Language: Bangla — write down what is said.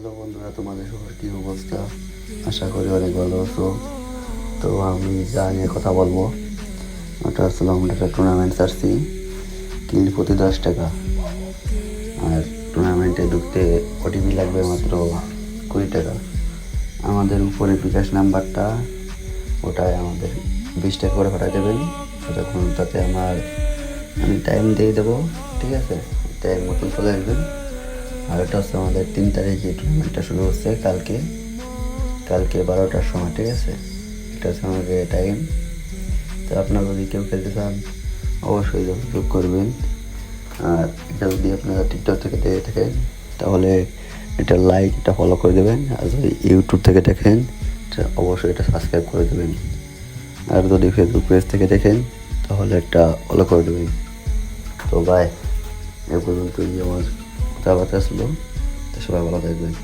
হ্যালো বন্ধুরা, তোমাদের সবার কী অবস্থা? আশা করি অনেক ভালো আছো। তো আমি যা নিয়ে কথা বলব, ওটা আসলে আমরা একটা টুর্নামেন্ট ছাড়ছি। কিল প্রতি দশ টাকা। আর টুর্নামেন্টে ঢুকতে ওটিপি লাগবে মাত্র কুড়ি টাকা। আমাদের উপরে বিকাশ নাম্বারটা, ওটায় আমাদের বিশ টাকা করে পাঠিয়ে দেবেন। তখন তাতে আমার আমি টাইম দিয়ে দেবো, ঠিক আছে? টাইম মতন চলে আসবেন আর এটা হচ্ছে আমাদের তিন তারিখে টুর্নামেন্টটা শুরু হচ্ছে কালকে। কালকে বারোটার সময়, ঠিক আছে? এটা হচ্ছে আমাদের টাইম তো আপনারা যদি কেউ খেলতে চান, অবশ্যই যোগাযোগ করবেন। আর এটা যদি আপনারা টিকটক থেকে দেখে থাকেন, তাহলে এটা লাইক এটা ফলো করে দেবেন। আর যদি ইউটিউব থেকে দেখেন অবশ্যই এটা সাবস্ক্রাইব করে দেবেন। আর যদি ফেসবুক পেজ থেকে দেখেন, তাহলে একটা ফলো করে দেবেন। তো বাই এ পর্যন্তই আমার। কথাবার্তা ছিল তো সবাই ভালো থাকবেন।